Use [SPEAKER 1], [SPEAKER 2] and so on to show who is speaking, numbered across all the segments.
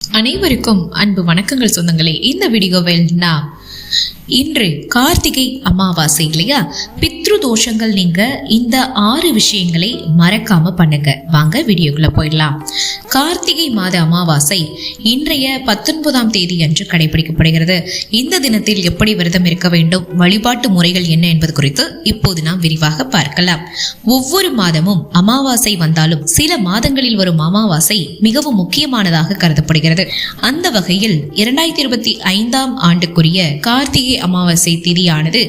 [SPEAKER 1] அனைவருக்கும் அன்பு வணக்கங்கள் சொந்தங்களே. இந்த வீடியோவில் நான் இன்று கார்த்திகை அமாவாசை இல்லையா? பித்ரு தோஷங்கள் நீங்க இந்த ஆறு விஷயங்களை மறக்காம பண்ணுங்க. வாங்க வீடியோக்குள்ள போயிடலாம். கார்த்திகை மாத அமாவாசை இன்றைய பத்தொன்பதாம் தேதி அன்று கடைபிடிக்கப்படுகிறது. இந்த தினத்தில் எப்படி விரதம் இருக்க வேண்டும் வழிபாட்டு முறைகள் என்ன என்பது குறித்து இப்போது நாம் விரிவாக பார்க்கலாம். ஒவ்வொரு மாதமும் அமாவாசை வந்தாலும் சில மாதங்களில் வரும் அமாவாசை மிகவும் முக்கியமானதாக கருதப்படுகிறது. அந்த வகையில் இரண்டாயிரத்தி இருபத்தி ஐந்தாம் ஆண்டுக்குரிய கார்த்திகை அமாவாசை திதியானது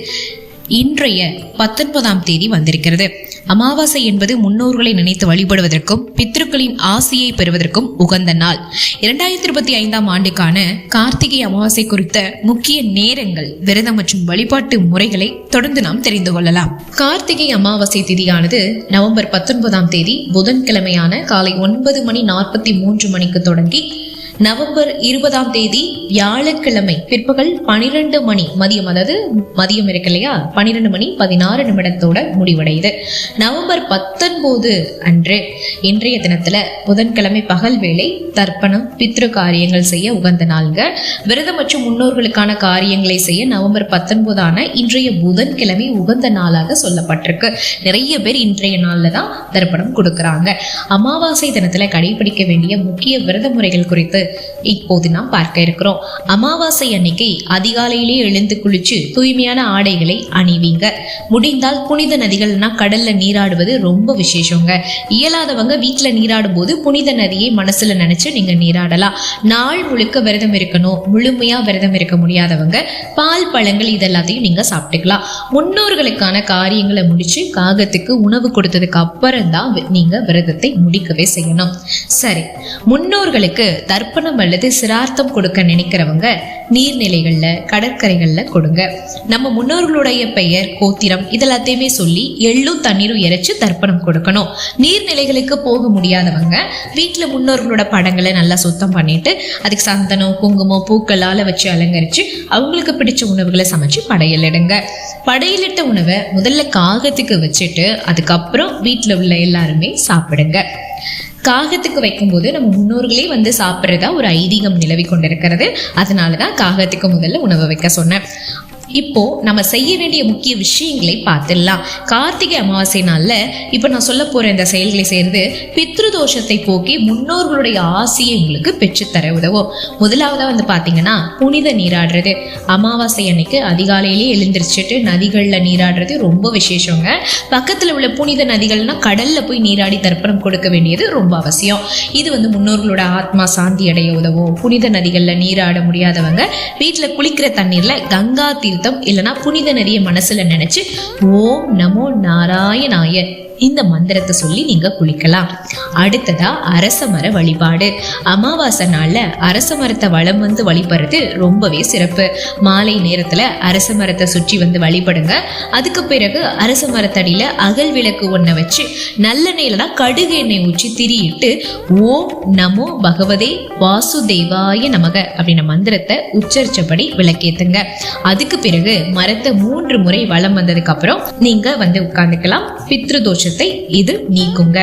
[SPEAKER 1] இன்றைய பத்தொன்பதாம் தேதி வந்திருக்கிறது. அமாவாசை என்பது முன்னோர்களை நினைத்து வழிபடுவதற்கும் பித்ருக்களின் ஆசையை பெறுவதற்கும் உகந்த நாள். இரண்டாயிரத்தி இருபத்தி ஐந்தாம் ஆண்டுக்கான கார்த்திகை அமாவாசை குறித்த முக்கிய நேரங்கள் விரதம் மற்றும் வழிபாட்டு முறைகளை தொடர்ந்து நாம் தெரிந்து கொள்ளலாம். கார்த்திகை அமாவாசை திதியானது நவம்பர் பத்தொன்பதாம் தேதி புதன்கிழமையான காலை ஒன்பது மணி நாற்பத்தி மூன்று மணிக்கு தொடங்கி நவம்பர் இருபதாம் தேதி வியாழக்கிழமை பிற்பகல் பனிரெண்டு மணி மதியம் அதாவது மதியம் இருக்கு இல்லையா பனிரெண்டு மணி பதினாறு நிமிடத்தோட முடிவடையுது. நவம்பர் பத்தொன்பது அன்று இன்றைய தினத்துல புதன்கிழமை பகல் வேலை தர்ப்பணம் பித்ரு காரியங்கள் செய்ய உகந்த நாள்ங்க. விரதம் மற்றும் முன்னோர்களுக்கான காரியங்களை செய்ய நவம்பர் பத்தொன்பதான இன்றைய புதன்கிழமை உகந்த நாளாக சொல்லப்பட்டிருக்கு. நிறைய பேர் இன்றைய நாள்ல தான் தர்ப்பணம் கொடுக்கறாங்க. அமாவாசை தினத்துல கடைபிடிக்க வேண்டிய முக்கிய விரத முறைகள் குறித்து இப்போது நாம் பார்க்க இருக்கிறோம். அமாவாசை அன்னைக்கு அதிகாலையிலே எழுந்து குளிச்சு தூய்மையான ஆடைகளை அணிவீங்க. முடிந்தால் புனித நதிகள்னா கடல்ல நீராடுவது ரொம்ப விசேஷங்க. இயலாதவங்க வீட்டுல நீராடும் போது புனித நதியை மனசுல நினைச்சு நீங்க நீராடலாம். நாள் முழுக்க விரதம் இருக்கணும். முழுமையா விரதம் இருக்க முடியாதவங்க பால் பழங்கள் இதெல்லாத்தையும் நீங்க சாப்பிட்டுக்கலாம். முன்னோர்களுக்கான காரியங்களை முடிச்சு காகத்துக்கு உணவு கொடுத்ததுக்கு அப்புறம் தான் நீங்க விரதத்தை முடிக்கவே செய்யணும். சரி. முன்னோர்களுக்கு தர்ப்பணம் அல்லது சிரார்த்தம் கொடுக்க நினைக்கிறவங்க நீர்நிலைகளில் கடற்கரைகளில் கொடுங்க. நம்ம முன்னோர்களுடைய பெயர் கோத்திரம் இதெல்லாத்தையுமே சொல்லி எள்ளும் தண்ணீரும் இறைச்சி தர்ப்பணம் கொடுக்கணும். நீர்நிலைகளுக்கு போக முடியாதவங்க வீட்டில் முன்னோர்களோட படங்களை நல்லா சுத்தம் பண்ணிட்டு அதுக்கு சந்தனம் குங்குமம் பூக்களால் வச்சு அலங்கரித்து அவங்களுக்கு பிடிச்ச உணவுகளை சமைச்சு படையலிடுங்க படையலிட்ட உணவை முதல்ல காகத்துக்கு வச்சுட்டு அதுக்கப்புறம் வீட்டில் உள்ள எல்லாருமே சாப்பிடுங்க. காகத்துக்கு வைக்கும்போது நம்ம முன்னோர்களே வந்து சாப்பிட்றதா ஒரு ஐதீகம் நிலவி கொண்டிருக்கிறது. அதனால தான் காகத்துக்கு முதல்ல உணவு வைக்க சொன்னேன். இப்போ நம்ம செய்ய வேண்டிய முக்கிய விஷயங்களை பார்த்துடலாம். கார்த்திகை அமாவாசை நாளில் இப்போ நான் சொல்ல போற இந்த செயல்களை சேர்ந்து பித்ரு தோஷத்தை போக்கி முன்னோர்களுடைய ஆசையை உங்களுக்கு பெற்றுத்தர உதவும். முதலாவதா வந்து பாத்தீங்கன்னா புனித நீராடுறது. அமாவாசை அன்னைக்கு அதிகாலையிலே எழுந்திரிச்சிட்டு நதிகளில் நீராடுறது ரொம்ப விசேஷங்க. பக்கத்தில் உள்ள புனித நதிகள்னா கடல்ல போய் நீராடி தர்ப்பணம் கொடுக்க வேண்டியது ரொம்ப அவசியம். இது வந்து முன்னோர்களோட ஆத்மா சாந்தி அடைய உதவும். புனித நதிகளில் நீராட முடியாதவங்க வீட்டில் குளிக்கிற தண்ணீர்ல கங்கா தீர்த்தம் இல்லைனா புனித நதியை மனசுல நினைச்சு ஓம் நமோ நாராயணாய. இந்த மந்திரத்தை சொல்லி நீங்க குளிக்கலாம். அடுத்ததா அரச மர வழிபாடு. அமாவாசை நாள்ல அரச மரத்தை வளம் வந்து வழிபடுறது ரொம்பவே சிறப்பு. மாலை நேரத்துல அரச மரத்தை சுற்றி வந்து வழிபடுங்க. அதுக்கு பிறகு அரச மரத்தடியில அகல் விளக்கு ஒன்றை வச்சு நல்லெண்ணெயில கடுகு எண்ணெய் ஊற்றி திரியிட்டு ஓம் நமோ பகவதே வாசுதேவாய நமக அப்படின்ற மந்திரத்தை உச்சரிச்சபடி விளக்கேத்துங்க. அதுக்கு பிறகு மரத்தை மூன்று முறை வளம் வந்ததுக்கு அப்புறம் நீங்க வந்து உட்கார்ந்துக்கலாம். பித்ரு தோஷத்தை இது நீக்குங்க.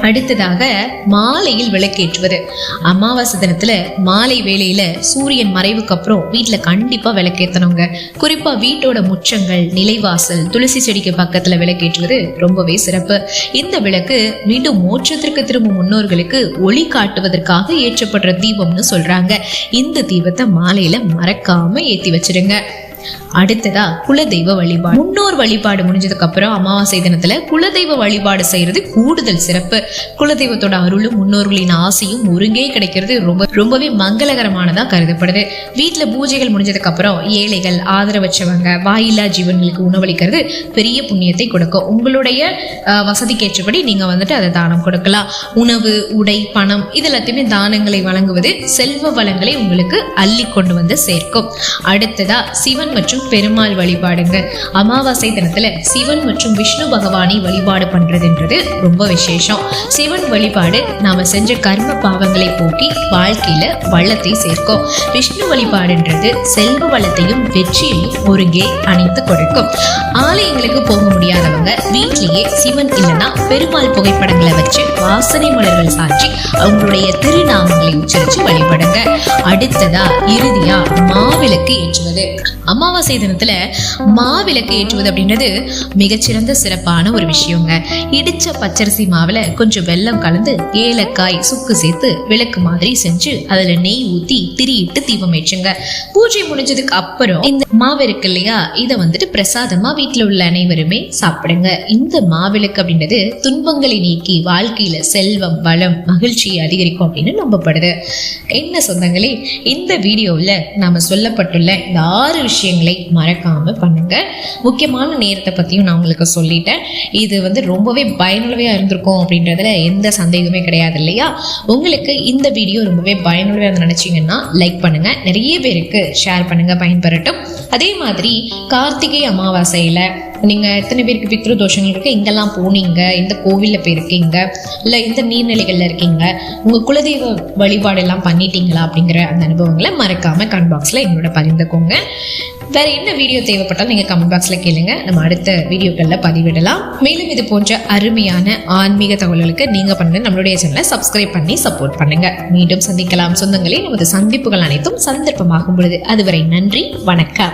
[SPEAKER 1] அடுத்ததாக மாலையில் விளக்கேற்றுவது. அமாவாசை தினத்துல மாலை வேளையில சூரியன் மறைவுக்கு அப்புறம் வீட்டுல கண்டிப்பா விளக்கேற்றணுங்க குறிப்பா வீட்டோட முற்றங்கள் நிலைவாசல் துளசி செடிக்கு பக்கத்துல விளக்கேற்றுவது ரொம்பவே சிறப்பு. இந்த விளக்கு மீண்டும் மோட்சத்திற்கு திரும்பும் முன்னோர்களுக்கு ஒளி காட்டுவதற்காக ஏற்றப்படுற தீபம்னு சொல்றாங்க. இந்த தீபத்தை மாலையில மறக்காம ஏத்தி வச்சிருங்க. அடுத்ததா குலதெய்வ வழிபாடு. முன்னோர் வழிபாடு முடிஞ்சதுக்கு அப்புறம் அமாவாசை தினத்துல குலதெய்வ வழிபாடு செய்யறது கூடுதல் சிறப்பு. குலதெய்வத்தோட அருளும் முன்னோர்களின் ஆசையும் ஒருங்கே கிடைக்கிறது. ரொம்ப ரொம்பவே மங்களகரமானதா கருதப்படுது. வீட்டுல பூஜைகள் முடிஞ்சதுக்கு அப்புறம் ஏழைகள் ஆதரவற்றவங்க வாயில்லா ஜீவன்களுக்கு உணவளிக்கிறது பெரிய புண்ணியத்தை கொடுக்கும். உங்களுடைய வசதிக்கேற்றபடி நீங்க வந்துட்டு அதை தானம் கொடுக்கலாம். உணவு உடை பணம் இது எல்லாத்தையுமே தானங்களை வழங்குவது செல்வ வளங்களை உங்களுக்கு அள்ளி கொண்டு வந்து சேர்க்கும். அடுத்ததா சிவன் மற்றும் பெருமாள் வழிபாடுங்க. அமாவாசை தினத்துல சிவன் மற்றும் விஷ்ணு பகவானை வழிபாடு பண்றதுன்றது ரொம்ப விசேஷம். சிவன் வழிபாடு நாம செஞ்ச கர்ம பாவங்களை போட்டி வாழ்க்கையில வள்ளத்தை சேர்க்கும். விஷ்ணு வழிபாடுன்றது செல்வ வளத்தையும் வெற்றியையும் ஒருங்கே அணைத்து கொடுக்கும். ஆலயங்களுக்கு போக முடியாதவங்க வீட்லயே சிவன் இல்லைன்னா பெருமாள் புகைப்படங்களை வச்சு வாசனை மலர்கள் சாற்றி அவங்களுடைய திருநாமங்களை உச்சரிச்சு வழிபடுங்க. அடுத்ததா இறுதியா மாவிளக்கு ஏற்றுவது. அம்மா அமாவாசை தினத்துல மாவிளக்கு ஏற்றுவது அப்படின்றது மிகச்சிறந்த சிறப்பான ஒரு விஷயங்க. இடிச்ச பச்சரிசி மாவுல கொஞ்சம் வெல்லம் கலந்து ஏலக்காய் சுக்கு சேர்த்து விளக்கு மாதிரி செஞ்சு அதுல நெய் ஊத்தி திரியிட்டு தீபம் ஏற்றுங்க. பூஜை முடிஞ்சதுக்கு அப்புறம் இந்த மாவு இருக்கு இல்லையா இதை வந்துட்டு பிரசாதமா வீட்டுல உள்ள அனைவருமே சாப்பிடுங்க. இந்த மாவிளக்கு அப்படின்றது துன்பங்களை நீக்கி வாழ்க்கையில செல்வம் வளம் மகிழ்ச்சியை அதிகரிக்கும் அப்படின்னு நம்பப்படுது. என்ன சொந்தங்களே இந்த வீடியோவில் நாம சொல்லப்பட்டுள்ள இந்த ஆறு விஷயங்களை மறக்காமல் பண்ணுங்க. முக்கியமான நேரத்தை பற்றியும் நான் உங்களுக்கு சொல்லிட்டேன். இது வந்து ரொம்பவே பயனுள்ளவையாக இருந்திருக்கும் அப்படின்றதுல எந்த சந்தேகமே கிடையாது இல்லையா? உங்களுக்கு இந்த வீடியோ ரொம்பவே பயனுள்ளவையா நினச்சிங்கன்னா லைக் பண்ணுங்க. நிறைய பேருக்கு ஷேர் பண்ணுங்கள் பயன்பெறட்டும். அதே மாதிரி கார்த்திகை அமாவாசையில் நீங்கள் எத்தனை பேருக்கு பித்ரு தோஷங்கள் இருக்கு? எங்கெல்லாம் போனீங்க இந்த கோவிலில் போயிருக்கீங்க இல்லை இந்த நீர்நிலைகளில் இருக்கீங்க உங்கள் குலதெய்வ வழிபாடெல்லாம் பண்ணிட்டீங்களா அப்படிங்கிற அந்த அனுபவங்களை மறக்காமல் கமெண்ட் பாக்ஸில் எங்களோட பகிர்ந்துக்கோங்க. வேற என்ன வீடியோ தேவைப்பட்டாலும் நீங்கள் கமெண்ட் பாக்ஸில் கேளுங்க. நம்ம அடுத்த வீடியோக்களில் பதிவிடலாம். மேலும் இது போன்ற அருமையான ஆன்மீக தகவல்களுக்கு நீங்கள் பண்ண நம்மளுடைய சேனலை சப்ஸ்கிரைப் பண்ணி சப்போர்ட் பண்ணுங்க. மீண்டும் சந்திக்கலாம். சொந்தங்களே நமது சந்திப்புகள் அனைத்தும் சந்தர்ப்பமாகும் பொழுது. அதுவரை நன்றி வணக்கம்.